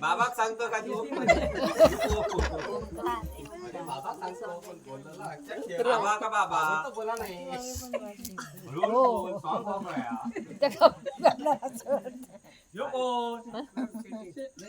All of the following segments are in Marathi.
बाबाक सांगतो का तू बाबा सांगतो पण बोलला ना. बाबा का बाबा बोला नाही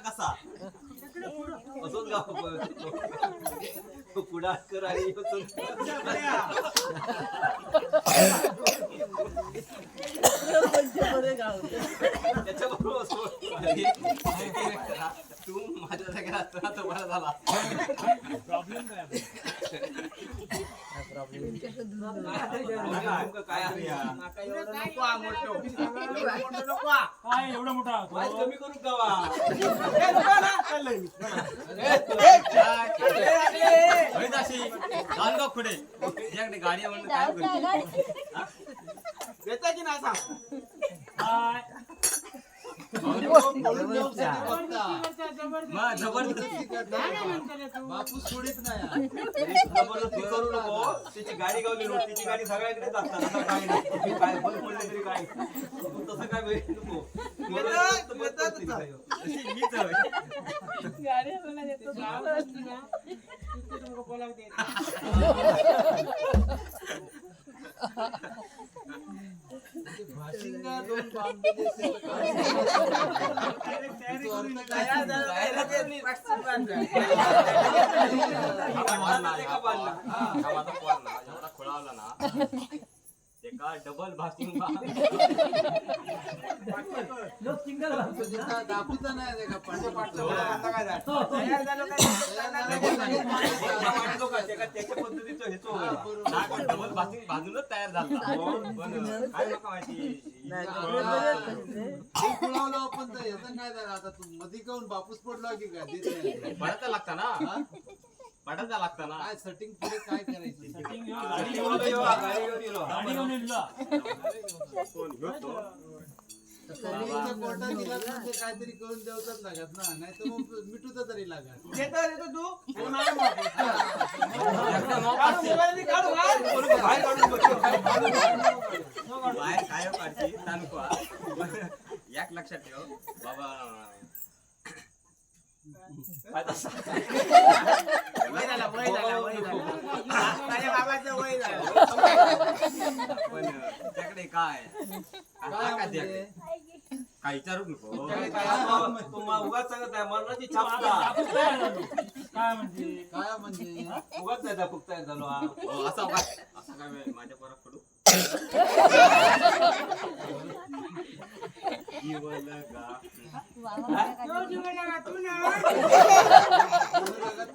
कसा असोच गाव पुढाकर आणि त्याच्याबरोबर तू माझ्या जागेला असताना झाला नेमकं काय काय एवढा मोठा कमी करू ना. गाडी म्हणून काय करते? देता की नाही सांग बापूस सोडित नाही जबरदस्ती करू नको त्याची गाडी गावली नको तिची गाडी सगळ्याकडेच असतात असं काय नाही काय बंद पडले तरी काय तू तसं काय वेळ नको मीच आहे. खोळावला ना एका डबल भाषिंग दाखवता नाही का? पाठच्या आता काय झालं? तयार झालं? काय? त्याच्या पद्धतीचं हेचो डबल भाषिंग भाजूनच तयार झाला. पण काय नका माहिती? आपण तर याचं काय झालं? आता तू मध्ये काऊन बापूस पडलो की काय? लागता ना. पडायचा लागता ना. काय सेटिंग पुढे काय करायची? Setting घेऊन गाडी घेऊन घेऊन कोण? कलिंगच्या कोर्टात दिला तर ते काहीतरी करून देवतच लागत ना. नाही तर मग मिठूचा तरी लागत. देतो, देतो तू. काढू. मोबाईल काढू, हा? बाहेर काय काढची तानुका एक लक्षात ठेव. बाबा? वय झाला, वय झाला, वय झाला. माझ्या बाबाचं वय झालं. पण त्याकडे काय? काय काय त्याकडे? काय विचारू नको. उगाच सांगत आहे मरणाची झालो काय म्हणजे? काय म्हणजे? उगाच नाही फक्त झालो हा. हो, असा उगाच असा काय वेळ माझ्या पोरात पडू जीवन गा. तो जीवनाला तू ना. बोलू लागत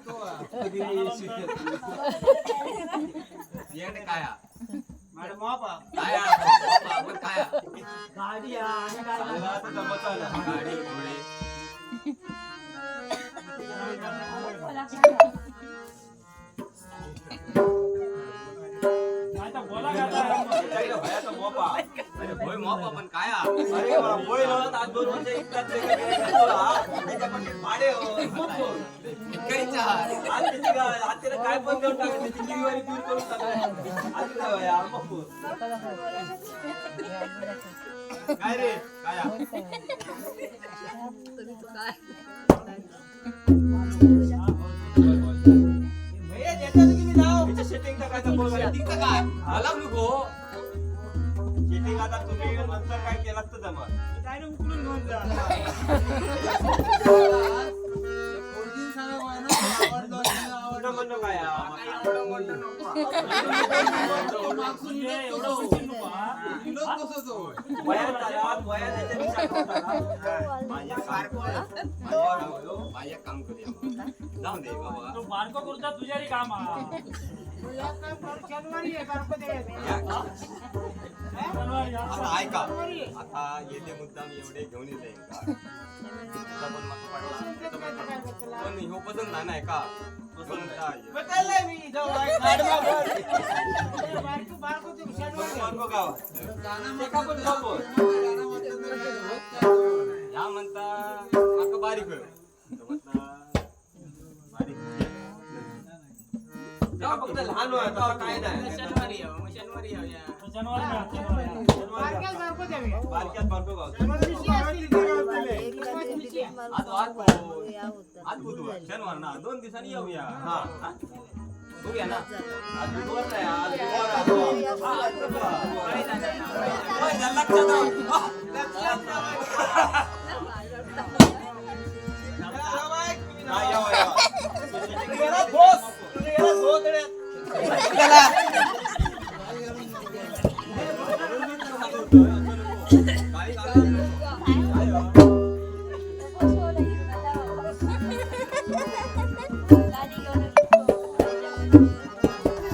पण काय हा? अरे आज दोन वर्ष करतो हा. त्याच्या पाठीत भाडे. इतकाहीच. आज त्याची गा- आज त्याला काय पण देऊन टाकलं, त्याची डिलिव्हरी दूर करून टाकलं. आज काय मग बोल. काय रे काय हा? भैया, मी setting टाकायचं बोल. Setting तर काय? आला नको. Setting आता तुम्ही नंतर काय केलं तर जमत. काय रे, उकळून घेऊन जा. पोरगीने सांगा बा ना, आवडलं की नाही आवडलं. तुझं म्हणणं काय हा? काय एवढं मोठं नको. तो. वयात वयात याच्यापेक्षा मोठा. माझ्या आहे. माझ्या- काम करूया मग. जाऊ दे बाबा तो बारको कुर्ता तुझ्या रे काम हा. बारको आता. ऐका आता येते मुद्दाम एवढे घेऊन येते पण मका पडला. पण ह्यो पसंत नाही ना का? पसंत आहे. बदललंय मी जाऊ तेव्हा फक्त लहान होय काय नाही. शनिवारी आहे, मग शनिवारी आहे, या. तो शनिवारी. बारक्यात. आज बुधवार ना. दोन दिवसांनी येऊया. हा. हा. बघूया ना. आज बुधवार नाही आज बुधवार आहे. हा, आज बुधवार. होय, जरा लक्षात राहू. हा, लक्षात राहू. 감사합니다.